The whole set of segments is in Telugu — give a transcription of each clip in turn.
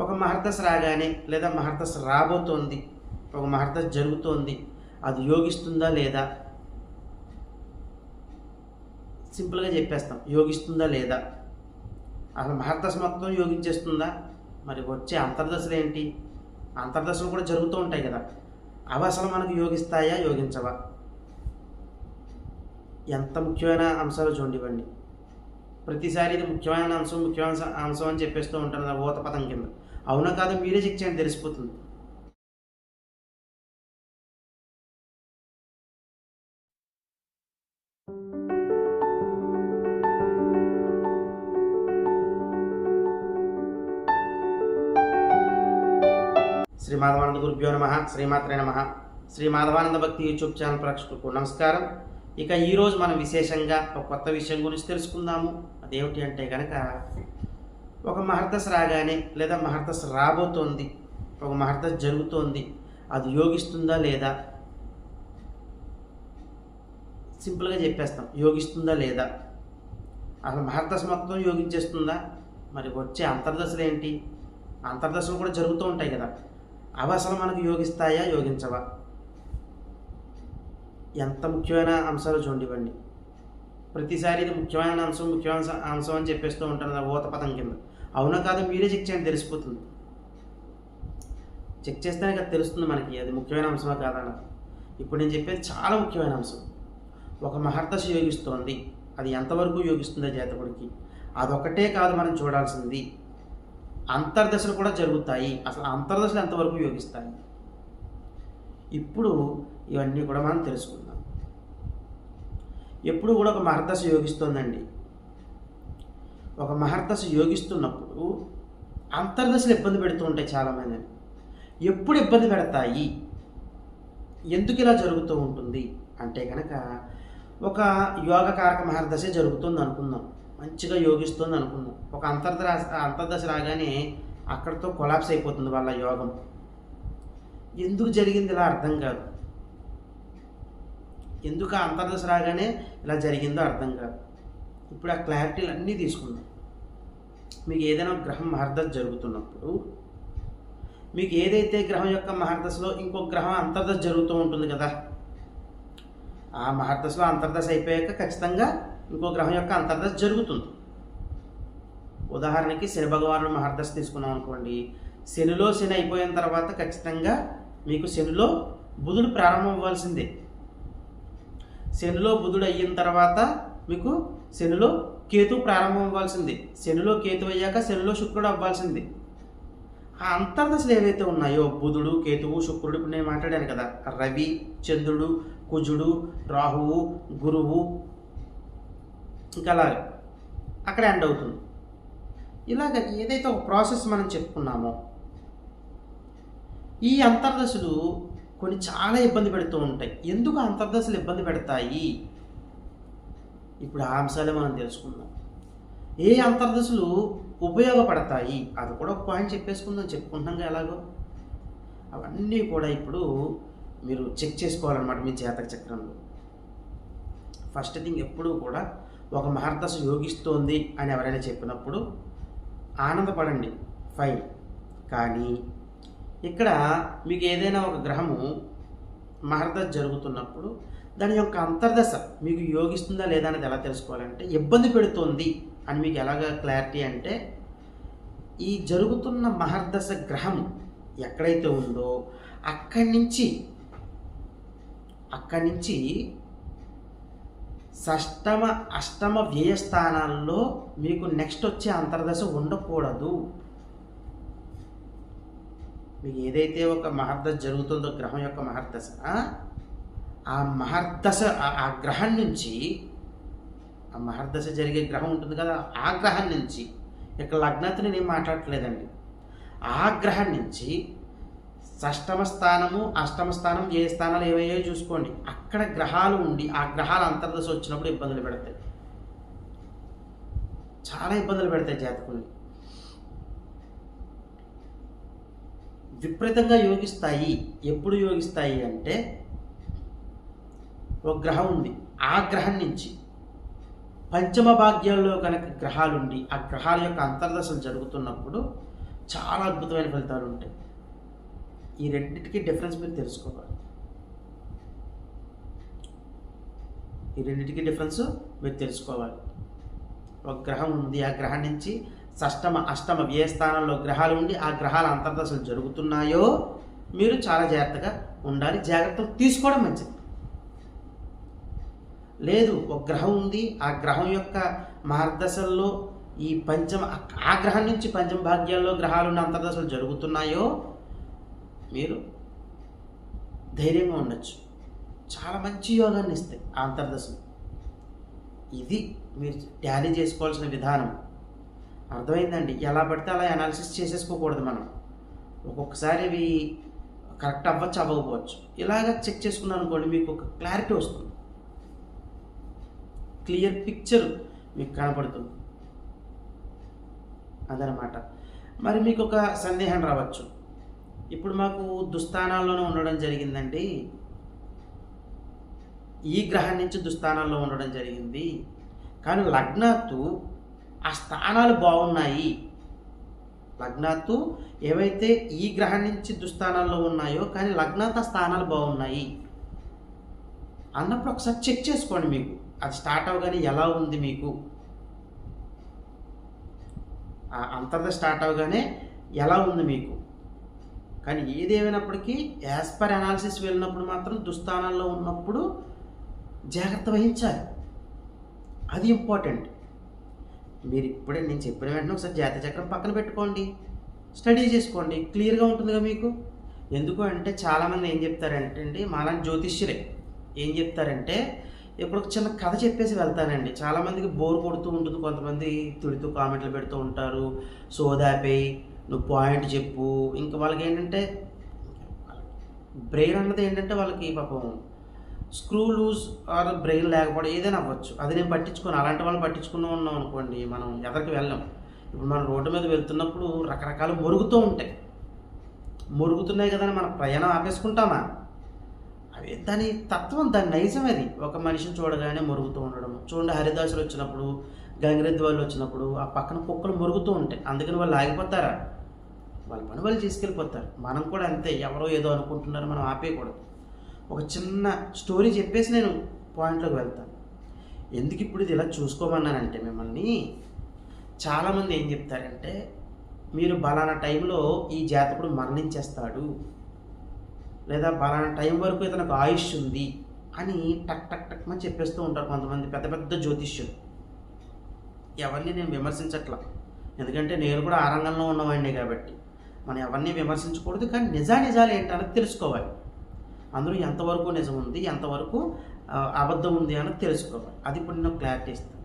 ఒక మహర్దశ రాగానే లేదా మహర్దశ రాబోతోంది ఒక మహర్దశ జరుగుతోంది అది యోగిస్తుందా లేదా? సింపుల్గా చెప్పేస్తాం యోగిస్తుందా లేదా? అసలు మహర్దశ మొత్తం యోగించేస్తుందా? మరి వచ్చే అంతర్దశలు ఏంటి? అంతర్దశలు కూడా జరుగుతూ ఉంటాయి కదా. అవి అసలు మనకు యోగిస్తాయా యోగించవా? ఎంత ముఖ్యమైన అంశాలు చూడండివ్వండి ప్రతిసారి ఇది ముఖ్యమైన అంశం ముఖ్యమైన అంశం అని చెప్పేస్తూ ఉంటాను నా ఊత పదం కింద. అవునా కాదు? మీరే చెక్ చేయండి తెలిసిపోతుంది. శ్రీ మాధవానంద గురుభ్యో నమ శ్రీమాత్రే నమ. శ్రీ మాధవానంద భక్తి యూట్యూబ్ ఛానల్ ప్రేక్షకులకు నమస్కారం. ఇక ఈరోజు మనం విశేషంగా ఒక కొత్త విషయం గురించి తెలుసుకుందాము. అదేమిటి అంటే కనుక ఒక మహర్దశ రాగానే లేదా మహర్దశ రాబోతోంది ఒక మహర్దశ జరుగుతోంది అది యోగిస్తుందా లేదా? సింపుల్గా చెప్పేస్తాం యోగిస్తుందా లేదా? అసలు మహర్దశ మొత్తం యోగించేస్తుందా? మరి వచ్చే అంతర్దశలు ఏంటి? అంతర్దశలు కూడా జరుగుతూ ఉంటాయి కదా. అవి అసలు మనకు యోగిస్తాయా యోగించవా? ఎంత ముఖ్యమైన అంశాలు చూడండివ్వండి ప్రతిసారి ఇది ముఖ్యమైన అంశం ముఖ్యమైన అంశం అని చెప్పేస్తూ ఉంటాను నా ఊత పదం కింద. అవునా కాదు మీరే చెక్ చేయండి తెలిసిపోతుంది. చెక్ చేస్తేనే కదా తెలుస్తుంది మనకి అది ముఖ్యమైన అంశమా కాదా అన్నది. ఇప్పుడు నేను చెప్పేది చాలా ముఖ్యమైన అంశం. ఒక మహర్దశ యోగిస్తోంది. అది ఎంతవరకు యోగిస్తుందో జాతకుడికి అదొకటే కాదు మనం చూడాల్సింది. అంతర్దశలు కూడా జరుగుతాయి. అసలు అంతర్దశలు ఎంతవరకు యోగిస్తాయి? ఇప్పుడు ఇవన్నీ కూడా మనం తెలుసుకుందాం. ఎప్పుడు కూడా ఒక మహర్దశ యోగిస్తోందండి. ఒక మహర్దశ యోగిస్తున్నప్పుడు అంతర్దశలు ఇబ్బంది పెడుతూ ఉంటాయి చాలామంది. ఎప్పుడు ఇబ్బంది పెడతాయి? ఎందుకు ఇలా జరుగుతూ ఉంటుంది? అంటే కనుక ఒక యోగకారక మహర్దశ జరుగుతుంది అనుకుందాం. మంచిగా యోగిస్తుంది అనుకుందాం. ఒక అంతర్దశ అంతర్దశ రాగానే అక్కడితో కొలాప్స్ అయిపోతుంది వాళ్ళ యోగం. ఎందుకు జరిగింది ఇలా అర్థం కాదు. ఎందుకు ఆ అంతర్దశ రాగానే ఇలా జరిగిందో అర్థం కాదు. ఇప్పుడు ఆ క్లారిటీలు అన్నీ తీసుకుందాం. మీకు ఏదైనా గ్రహం మహర్దశ జరుగుతున్నప్పుడు మీకు ఏదైతే గ్రహం యొక్క మహర్దశలో ఇంకో గ్రహం అంతర్దశ జరుగుతూ ఉంటుంది కదా ఆ మహర్దశలో అంతర్దశ అయిపోయాక ఖచ్చితంగా ఇంకో గ్రహం యొక్క అంతర్దశ జరుగుతుంది. ఉదాహరణకి శని భగవాను మహర్దశ తీసుకున్నాం అనుకోండి. శనిలో శని అయిపోయిన తర్వాత ఖచ్చితంగా మీకు శనిలో బుధుడు ప్రారంభం అవ్వాల్సిందే. శనిలో బుధుడు అయిన తర్వాత మీకు శనిలో కేతు ప్రారంభం అవ్వాల్సింది. శనిలో కేతు అయ్యాక శనిలో శుక్రుడు అవ్వాల్సింది. ఆ అంతర్దశలు ఏవైతే ఉన్నాయో బుధుడు కేతువు శుక్రుడు ఇప్పుడు నేను మాట్లాడాను కదా. రవి చంద్రుడు కుజుడు రాహువు గురువు ఇంకా అలాగే. అక్కడ ఎండ్ అవుతుంది. ఇలాగ ఏదైతే ఒక ప్రాసెస్ మనం చెప్పుకున్నామో ఈ అంతర్దశలు కొన్ని చాలా ఇబ్బంది పెడుతూ ఉంటాయి. ఎందుకు అంతర్దశలు ఇబ్బంది పెడతాయి? ఇప్పుడు ఆ అంశాలే మనం తెలుసుకుందాం. ఏ అంతర్దశలు ఉపయోగపడతాయి? అది కూడా ఒక పాయింట్ చెప్పేసుకుందాం. చెప్పుకుంటాం ఎలాగో. అవన్నీ కూడా ఇప్పుడు మీరు చెక్ చేసుకోవాలన్నమాట మీ జాతక చక్రంలో. ఫస్ట్ థింగ్ ఎప్పుడూ కూడా ఒక మహర్దశ యోగిస్తోంది అని ఎవరైనా చెప్పినప్పుడు ఆనందపడండి. ఫైన్ కానీ ఇక్కడ మీకు ఏదైనా ఒక గ్రహము మహర్దశ జరుగుతున్నప్పుడు దాని యొక్క అంతర్దశ మీకు యోగిస్తుందా లేదా అనేది ఎలా తెలుసుకోవాలంటే ఇబ్బంది పెడుతోంది అని మీకు ఎలాగ క్లారిటీ అంటే ఈ జరుగుతున్న మహర్దశ గ్రహం ఎక్కడైతే ఉందో అక్కడి నుంచి అక్కడి నుంచి షష్టమ అష్టమ వ్యయ స్థానాల్లో మీకు నెక్స్ట్ వచ్చే అంతర్దశ ఉండకూడదు. మీకు ఏదైతే ఒక మహర్దశ జరుగుతుందో గ్రహం యొక్క మహర్దశ ఆ? మహర్దశ ఆ- గ్రహం నుంచి ఆ మహర్దశ జరిగే గ్రహం ఉంటుంది కదా ఆ గ్రహం నుంచి ఇక లగ్నతని నేను మాట్లాడట్లేదండి. ఆ గ్రహం నుంచి షష్టమ స్థానము అష్టమ స్థానం ఏ స్థానాలు ఏవయ్యో చూసుకోండి. అక్కడ గ్రహాలు ఉండి ఆ గ్రహాలు అంతర్దశ వచ్చినప్పుడు ఇబ్బందులు పెడతాయి. చాలా ఇబ్బందులు పెడతాయి జాతకుల్ని. విపరీతంగా యోగిస్తాయి. ఎప్పుడు యోగిస్తాయి అంటే ఒక గ్రహం ఉంది. ఆ గ్రహం నుంచి పంచమ భాగ్యాల్లో కనుక గ్రహాలుండి ఆ గ్రహాల యొక్క అంతర్దశలు జరుగుతున్నప్పుడు చాలా అద్భుతమైన ఫలితాలు ఉంటాయి. ఈ రెండింటికి డిఫరెన్స్ మీరు తెలుసుకోవాలి. ఈ రెండింటికి డిఫరెన్స్ మీరు తెలుసుకోవాలి. ఒక గ్రహం ఉంది. ఆ గ్రహం నుంచి షష్టమ అష్టమ వ్యయ స్థానంలో గ్రహాలు ఉండి ఆ గ్రహాల అంతర్దశలు జరుగుతున్నాయో మీరు చాలా జాగ్రత్తగా ఉండాలి. జాగ్రత్తలు తీసుకోవడం మంచిది. లేదు ఒక గ్రహం ఉంది. ఆ గ్రహం యొక్క మార్గదశల్లో ఈ పంచమ ఆ గ్రహం నుంచి పంచమ భాగ్యాల్లో గ్రహాలు ఉన్న అంతర్దశలు జరుగుతున్నాయో మీరు ధైర్యంగా ఉండొచ్చు. చాలా మంచి యోగాన్ని ఇస్తాయి ఆ అంతర్దశలు. ఇది మీరు ట్యాలీ చేసుకోవాల్సిన విధానం. అర్థమైందండి. ఎలా పడితే అలా అనాలిసిస్ చేసేసుకోకూడదు మనం. ఒక్కొక్కసారి అవి కరెక్ట్ అవ్వచ్చు అవ్వకపోవచ్చు. ఇలాగ చెక్ చేసుకున్నాను అనుకోండి మీకు ఒక క్లారిటీ వస్తుంది. క్లియర్ పిక్చర్ మీకు కనపడుతుంది. అదనమాట. మరి మీకు ఒక సందేహం రావచ్చు. ఇప్పుడు మాకు దుస్థానాల్లోనే ఉండడం జరిగిందండి. ఈ గ్రహం నుంచి దుస్థానాల్లో ఉండడం జరిగింది. కానీ లగ్నాత్తు ఆ స్థానాలు బాగున్నాయి. లగ్నాత్తు ఏవైతే ఈ గ్రహం నుంచి దుస్థానాల్లో ఉన్నాయో కానీ లగ్నాత్ స్థానాలు బాగున్నాయి. అన్నప్పుడు ఒకసారి చెక్ చేసుకోండి మీకు. అది స్టార్ట్ అవగానే ఎలా ఉంది మీకు? ఆ అంతర్ద స్టార్ట్ అవగానే ఎలా ఉంది మీకు? కానీ ఏదేమైనప్పటికీ యాజ్ పర్ అనాలిసిస్ వెళ్ళినప్పుడు మాత్రం దుస్థానాల్లో ఉన్నప్పుడు జాగ్రత్త వహించాలి. అది ఇంపార్టెంట్. మీరు ఇప్పుడే నేను చెప్పిన వెంటనే ఒకసారి జాతీయ చక్రం పక్కన పెట్టుకోండి. స్టడీ చేసుకోండి. క్లియర్గా ఉంటుందిగా మీకు? ఎందుకు అంటే చాలామంది ఏం చెప్తారంటే అండి మాలాంటి జ్యోతిష్యులే ఏం చెప్తారంటే ఇప్పుడు ఒక చిన్న కథ చెప్పేసి వెళ్తానండి చాలామందికి బోర్ కొడుతూ ఉంటుంది. కొంతమంది తుడితూ కామెంట్లు పెడుతూ ఉంటారు. సోదాపేయి నువ్వు పాయింట్ చెప్పు. ఇంకా వాళ్ళకి ఏంటంటే బ్రెయిన్ అన్నది ఏంటంటే వాళ్ళకి పాపం స్క్రూ లూజ్ ఆర్ బ్రెయిన్ లేకపోవడం ఏదైనా అవ్వచ్చు. అది నేను పట్టించుకోను. అలాంటి వాళ్ళని పట్టించుకుని ఉన్నాం అనుకోండి మనం ఎదరికి వెళ్ళాం ఇప్పుడు మనం రోడ్డు మీద వెళ్తున్నప్పుడు రకరకాలు మురుగుతూ ఉంటాయి. మురుగుతున్నాయి కదా అని మన ప్రయాణం ఆపేసుకుంటామా? అవి దాని తత్వం దాని నైజం అది. ఒక మనిషిని చూడగానే మురుగుతూ ఉండడం చూడండి హరిదాసులు వచ్చినప్పుడు గంగిరెద్ది వాళ్ళు వచ్చినప్పుడు ఆ పక్కన కుక్కలు మురుగుతూ ఉంటాయి. అందుకని వాళ్ళు ఆగిపోతారా? వాళ్ళ పని వాళ్ళు తీసుకెళ్ళిపోతారు మనం కూడా అంతే. ఎవరో ఏదో అనుకుంటున్నారు మనం ఆపేయకూడదు. ఒక చిన్న స్టోరీ చెప్పేసి నేను పాయింట్లోకి వెళ్తాను ఎందుకు ఇప్పుడు ఇది ఇలా చూసుకోమన్నానంటే మిమ్మల్ని చాలామంది ఏం చెప్తారంటే మీరు బలానా టైంలో ఈ జాతకుడు మరణించేస్తాడు. లేదా బలానా టైం వరకు ఇతనికి ఆయుష్ ఉంది అని టక్ టక్ టక్ అని చెప్పేస్తూ ఉంటారు కొంతమంది పెద్ద పెద్ద జ్యోతిష్యులు. ఎవరిని నేను విమర్శించట్లా? ఎందుకంటే నేను కూడా ఆ రంగంలో ఉన్నవాడిని కాబట్టి. మనం ఎవరిని విమర్శించకూడదు కానీ నిజానిజాలు ఏంటన్నది తెలుసుకోవాలి. అందులో ఎంతవరకు నిజం ఉంది ఎంతవరకు అబద్ధం ఉంది అని తెలుసుకోవాలి. అది ఇప్పుడు నేను క్లారిటీ ఇస్తాను.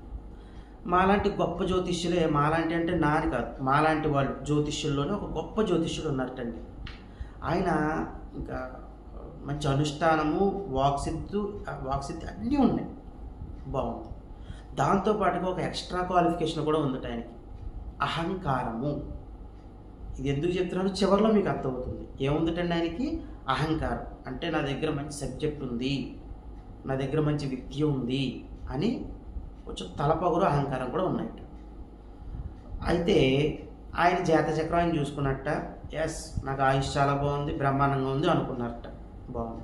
మాలాంటి గొప్ప జ్యోతిష్యులే మాలాంటి అంటే నాని కాదు మాలాంటి వాళ్ళు జ్యోతిష్యుల్లోనే ఒక గొప్ప జ్యోతిష్యుడు ఉన్నారటండి. ఆయన ఇంకా మంచి అనుష్ఠానము వాక్సిద్ధు వాక్సిద్ధి అన్నీ ఉన్నాయి. బాగుంది. దాంతోపాటుగా ఒక ఎక్స్ట్రా క్వాలిఫికేషన్ కూడా ఉంది ఆయనకి. అహంకారము. ఇది ఎందుకు చెప్తున్నాను చివరిలో మీకు అర్థమవుతుంది. ఏముందటండి ఆయనకి? అహంకారం. అంటే నా దగ్గర మంచి సబ్జెక్ట్ ఉంది. నా దగ్గర మంచి విద్య ఉంది అని కొంచెం తలపగురు అహంకారం కూడా ఉన్నాయట. అయితే ఆయన జాతచక్రం ఆయన చూసుకున్నట్ట ఎస్ నాకు ఆయుష్ చాలా బాగుంది బ్రహ్మాండంగా ఉంది అనుకున్నారట. బాగుంది.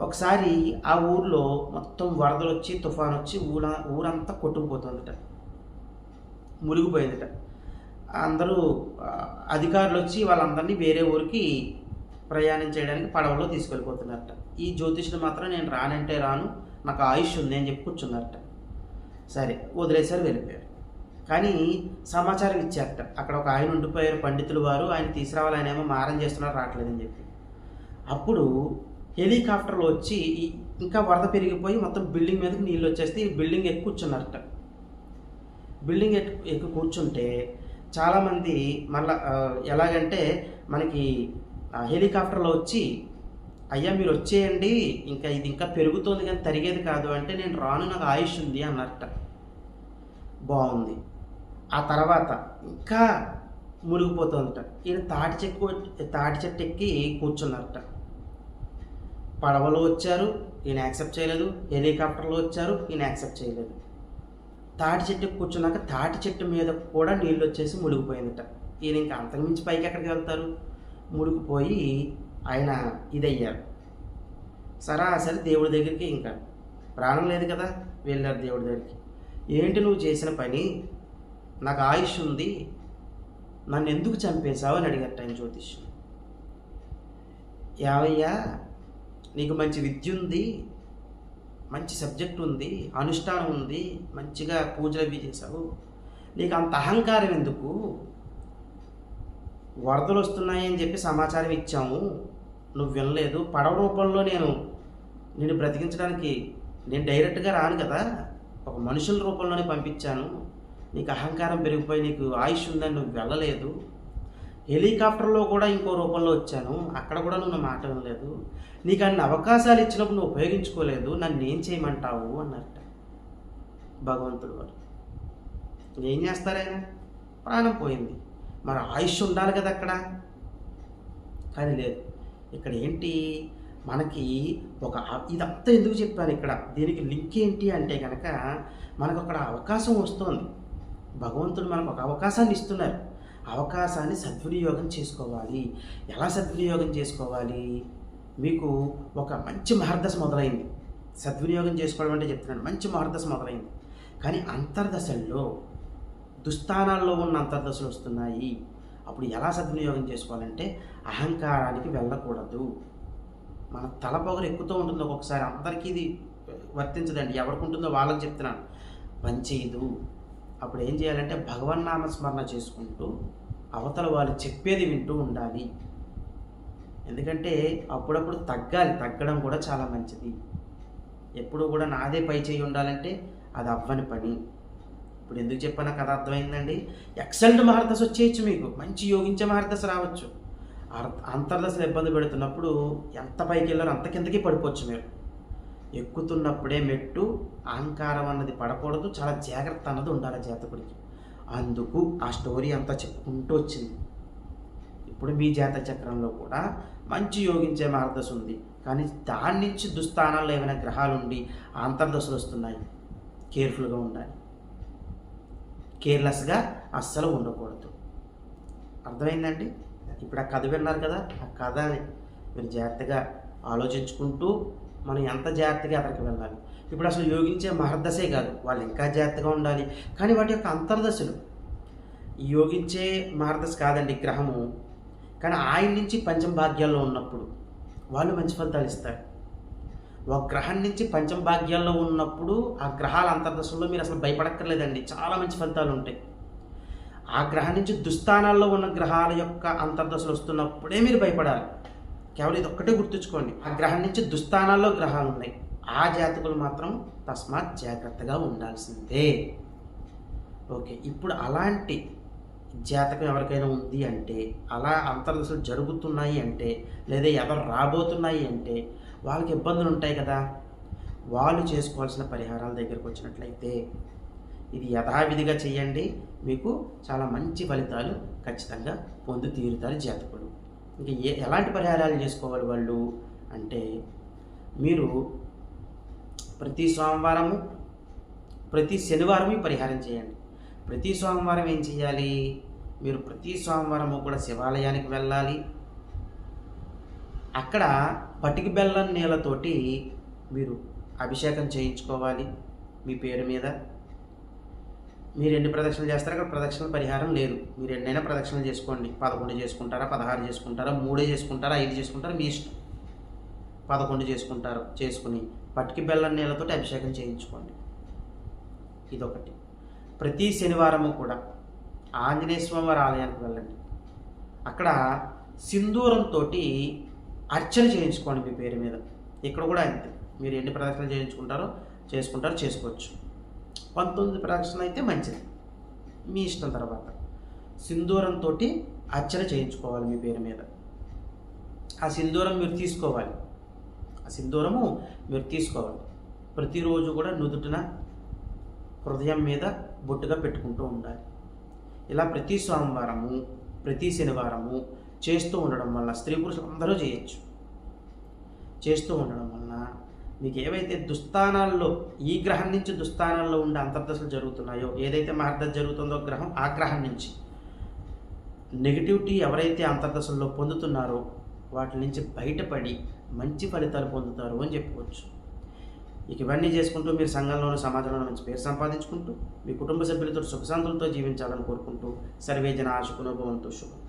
ఒకసారి ఆ ఊర్లో మొత్తం వరదలు వచ్చి తుఫాన్ వచ్చి ఊర ఊరంతా కొట్టుకుపోతుందట. మునిగిపోయిందట. అందరూ అధికారులు వచ్చి వాళ్ళందరినీ వేరే ఊరికి ప్రయాణం చేయడానికి పడవలో తీసుకెళ్ళిపోతున్నారట. ఈ జ్యోతిష్యుడు మాత్రం నేను రానంటే రాను నాకు ఆయుష్ ఉంది అని చెప్పి కూర్చున్నారట. సరే వదిలేసారి వెళ్ళిపోయారు. కానీ సమాచారం ఇచ్చారట. అక్కడ ఒక ఆయన ఉండిపోయారు పండితులు వారు ఆయన తీసుకురావాలి ఆయన ఏమో మారం చేస్తున్నారు రావట్లేదని చెప్పి. అప్పుడు హెలికాప్టర్లో వచ్చి ఇంకా వరద పెరిగిపోయి మొత్తం బిల్డింగ్ మీదకి నీళ్ళు వచ్చేస్తే ఈ బిల్డింగ్ ఎక్కువ కూర్చున్నారట. బిల్డింగ్ ఎక్కు ఎక్కి కూర్చుంటే చాలామంది మళ్ళా ఎలాగంటే మనకి హెలికాప్టర్లో వచ్చి అయ్యా మీరు వచ్చేయండి ఇంకా ఇది ఇంకా పెరుగుతుంది కానీ తరిగేది కాదు అంటే నేను రాను నాకు ఆయుష్ ఉంది అన్నట్ట బాగుంది. ఆ తర్వాత ఇంకా మునిగిపోతుందట. ఈయన తాటి చెక్కు తాటి చెట్టు ఎక్కి కూర్చున్నారట. పడవలో వచ్చారు ఈయన యాక్సెప్ట్ చేయలేదు. హెలికాప్టర్లో వచ్చారు ఈయన యాక్సెప్ట్ చేయలేదు. తాటి చెట్టు కూర్చున్నాక తాటి చెట్టు మీద కూడా నీళ్ళు వచ్చేసి మునిగిపోయిందట. ఈయన ఇంకా అంతకుమించి పైకి ఎక్కడికి వెళ్తారు? ముడికిపోయి ఆయన ఇదయ్యారు. సరాసరి దేవుడి దగ్గరికి ఇంకా. ప్రాణం లేదు కదా? వెళ్ళారు దేవుడి దగ్గరికి. ఏంటి నువ్వు చేసిన పని? నాకు ఆయుష్ ఉంది. నన్ను ఎందుకు చంపేశావు అని అడిగారు ఆయన జ్యోతిష్యం యావయ్యా నీకు మంచి విద్య ఉంది మంచి సబ్జెక్ట్ ఉంది అనుష్ఠానం ఉంది మంచిగా పూజలు అవి చేశావు. నీకు అంత అహంకారం ఎందుకు? వరదలు వస్తున్నాయని చెప్పి సమాచారం ఇచ్చాము. నువ్వు వినలేదు. పడవ రూపంలో నేను నిన్ను బ్రతికించడానికి నేను డైరెక్ట్గా రాను కదా. ఒక మనుషుల రూపంలోనే పంపించాను. నీకు అహంకారం పెరిగిపోయి నీకు ఆయుష్ ఉందని నువ్వు వెళ్ళలేదు. హెలికాప్టర్లో కూడా ఇంకో రూపంలో వచ్చాను. అక్కడ కూడా నువ్వు మాట్లాడడం మాట నీకు అన్ని అవకాశాలు ఇచ్చినప్పుడు నువ్వు ఉపయోగించుకోలేదు. నన్ను ఏం చేయమంటావు అన్నట్ట భగవంతుడు వారు ఏం చేస్తారైనా ప్రాణం పోయింది. మన ఆయుష్ ఉండాలి కదా అక్కడ. కానీ లేదు. ఇక్కడ ఏంటి? మనకి ఒక ఇదంతా ఎందుకు చెప్పాను ఇక్కడ? దీనికి లింక్ ఏంటి అంటే కనుక మనకు అక్కడ అవకాశం వస్తుంది. భగవంతుడు మనకు ఒక అవకాశాన్ని ఇస్తున్నారు. అవకాశాన్ని సద్వినియోగం చేసుకోవాలి. ఎలా సద్వినియోగం చేసుకోవాలి? మీకు ఒక మంచి మార్గదశ మొదలైంది. సద్వినియోగం చేసుకోవడం అంటే చెప్తున్నాను. మంచి మార్గదశ మొదలైంది. కానీ అంతర్దశల్లో దుస్థానాల్లో ఉన్న అంతర్దశలు వస్తున్నాయి. అప్పుడు ఎలా సద్వినియోగం చేసుకోవాలంటే అహంకారానికి వెళ్ళకూడదు. మన తల పొగరు ఎక్కుతూ ఉంటుంది ఒక్కొక్కసారి అందరికీ ఇది వర్తించదండి. ఎవరికి ఉంటుందో వాళ్ళకి చెప్తున్నాను. పని చేయదు. అప్పుడు ఏం చేయాలంటే భగవన్నామ స్మరణ చేసుకుంటూ అవతల వాళ్ళు చెప్పేది వింటూ ఉండాలి. ఎందుకంటే అప్పుడప్పుడు తగ్గాలి. తగ్గడం కూడా చాలా మంచిది. ఎప్పుడు కూడా నాదే పై చేయి ఉండాలంటే అది అవ్వని పని. ఇప్పుడు ఎందుకు చెప్పానో కథ అర్థమైందండి. ఎక్సలెంట్ మహారదశ వచ్చేయచ్చు మీకు. మంచి యోగించే మహారదశ రావచ్చు. అంతర్దశలు ఇబ్బంది పెడుతున్నప్పుడు ఎంత పైకి వెళ్ళారో అంత కిందకి పడిపోవచ్చు మీరు. ఎక్కుతున్నప్పుడే మెట్టు అహంకారం అన్నది పడకూడదు చాలా జాగ్రత్త అన్నది ఉండాలి జాతకుడికి. అందుకు ఆ స్టోరీ అంతా చెప్పుకుంటూ వచ్చింది. ఇప్పుడు మీ జాత చక్రంలో కూడా మంచి యోగించే మార్గదశ ఉంది. కానీ దాని నుంచి దుస్థానాల్లో ఏమైనా గ్రహాలు ఉండి అంతర్దశలు వస్తున్నాయి. కేర్ఫుల్గా ఉండాలి. కేర్లెస్గా అస్సలు ఉండకూడదు. అర్థమైందండి? ఇప్పుడు ఆ కథ విన్నారు కదా ఆ కథని మీరు జాగ్రత్తగా ఆలోచించుకుంటూ మనం ఎంత జాగ్రత్తగా అక్కడికి వెళ్ళాలి. ఇప్పుడు అసలు యోగించే మహర్దశే కాదు వాళ్ళు ఇంకా జాగ్రత్తగా ఉండాలి. కానీ వాటి యొక్క అంతర్దశలు. యోగించే మహర్దశ కాదండి గ్రహము. కానీ ఆయన నుంచి పంచమ భాగ్యాల్లో ఉన్నప్పుడు వాళ్ళు మంచి ఫలితాలు ఇస్తారు. ఒక గ్రహం నుంచి పంచమ భాగ్యాల్లో ఉన్నప్పుడు ఆ గ్రహాల అంతర్దశల్లో మీరు అసలు భయపడక్కర్లేదండి. చాలా మంచి ఫలితాలు ఉంటాయి. ఆ గ్రహం నుంచి దుస్థానాల్లో ఉన్న గ్రహాల యొక్క అంతర్దశలు వస్తున్నప్పుడే మీరు భయపడాలి. కేవలం ఇది ఒక్కటే గుర్తుంచుకోండి. ఆ గ్రహం నుంచి దుస్థానాల్లో గ్రహాలు ఉన్నాయి. ఆ జాతకులు మాత్రం తస్మాత్ జాగ్రత్తగా ఉండాల్సిందే. ఓకే ఇప్పుడు అలాంటి జాతకం ఎవరికైనా ఉంది అంటే అలా అంతర్దశలు జరుగుతున్నాయి అంటే లేదా ఎవరు రాబోతున్నాయి అంటే వాళ్ళకి ఇబ్బందులు ఉంటాయి కదా. వాళ్ళు చేసుకోవాల్సిన పరిహారాల దగ్గరకు వచ్చినట్లయితే ఇది యథావిధిగా చేయండి. మీకు చాలా మంచి ఫలితాలు ఖచ్చితంగా పొందు తీరుతారు జాతకుడు ఇంకా ఏ ఎలాంటి పరిహారాలు చేసుకోవాలి వాళ్ళు? అంటే మీరు ప్రతి సోమవారము ప్రతి శనివారం పరిహారం చేయండి. ప్రతి సోమవారం ఏం చేయాలి? మీరు ప్రతి సోమవారము కూడా శివాలయానికి వెళ్ళాలి. అక్కడ పటికి బెల్లం నీళ్ళతోటి మీరు అభిషేకం చేయించుకోవాలి మీ పేరు మీద. మీరు ఎన్ని ప్రదక్షిణలు చేస్తారో అక్కడ ప్రదక్షిణ పరిహారం లేదు. మీరు ఎన్నైనా ప్రదక్షిణలు చేసుకోండి. పదకొండు చేసుకుంటారా పదహారు చేసుకుంటారా మూడే చేసుకుంటారా ఐదు చేసుకుంటారా మీ ఇష్టం. పదకొండు చేసుకుంటారు చేసుకుని పట్టికి బెల్లం నీళ్ళతోటి అభిషేకం చేయించుకోండి. ఇదొకటి. ప్రతి శనివారము కూడా ఆంజనేయ స్వామి వారి ఆలయానికి వెళ్ళండి. అక్కడ సింధూరంతో అర్చన చేయించుకోండి మీ పేరు మీద. ఇక్కడ కూడా అంతే. మీరు ఎన్ని ప్రదక్షిణలు చేయించుకుంటారో చేసుకుంటారో చేసుకోవచ్చు. పంతొమ్మిది ప్రదక్షిణలు అయితే మంచిది. మీ ఇష్టం తర్వాత. సింధూరంతో అర్చన చేయించుకోవాలి మీ పేరు మీద. ఆ సింధూరం మీరు తీసుకోవాలి. ఆ సింధూరము మీరు తీసుకోవాలి. ప్రతిరోజు కూడా నుదుటిన హృదయం మీద బొట్టుగా పెట్టుకుంటూ ఉండాలి. ఇలా ప్రతి సోమవారము ప్రతి శనివారము చేస్తూ ఉండడం వల్ల స్త్రీ పురుషులు అందరూ చేయొచ్చు. చేస్తూ ఉండడం వలన మీకు ఏవైతే దుస్థానాల్లో ఈ గ్రహం నుంచి దుస్థానాల్లో ఉండే అంతర్దశలు జరుగుతున్నాయో ఏదైతే మహర్దశ జరుగుతుందో గ్రహం ఆ గ్రహం నుంచి నెగిటివిటీ ఎవరైతే అంతర్దశల్లో పొందుతున్నారో వాటి నుంచి బయటపడి మంచి ఫలితాలు పొందుతారు అని చెప్పుకోవచ్చు. ఇక ఇవన్నీ చేసుకుంటూ మీరు సంఘంలోనూ సమాజంలోనూ మంచి పేరు సంపాదించుకుంటూ మీ కుటుంబ సభ్యులతో సుఖశాంతులతో జీవించాలని కోరుకుంటూ సర్వేజన ఆశకునుభవంతో శుభం.